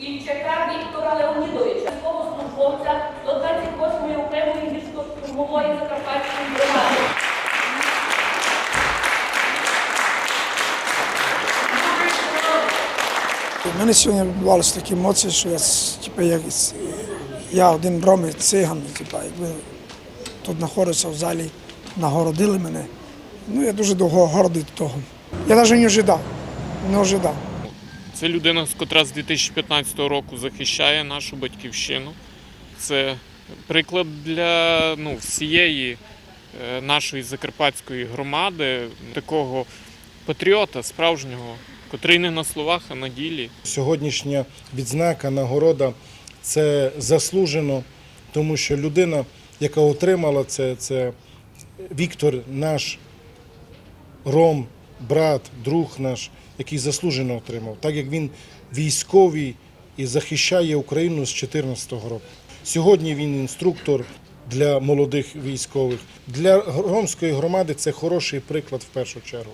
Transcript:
Ільчака Віктора Леонідовича, військовослужбовця до 28-ї окремої гірсько-штурмової Закарпатської бригади. У мене сьогодні відбувалися такі емоції, що я, типу, як, я один ромий циган, типу, якби тут знаходився в залі, нагородили мене. Ну, я дуже довго гордий того. Я навіть не ожидав, не ожидав. Це людина, котра з 2015 року захищає нашу батьківщину. Це приклад для ну, всієї е, нашої закарпатської громади, такого патріота справжнього, котрий не на словах, а на ділі. Сьогоднішня відзнака, нагорода це заслужено, тому що людина, яка отримала це, це Віктор, наш ром, брат, друг наш, який заслужено отримав, так як він військовий і захищає Україну з 2014 року. Сьогодні він інструктор для молодих військових. Для громської громади це хороший приклад в першу чергу.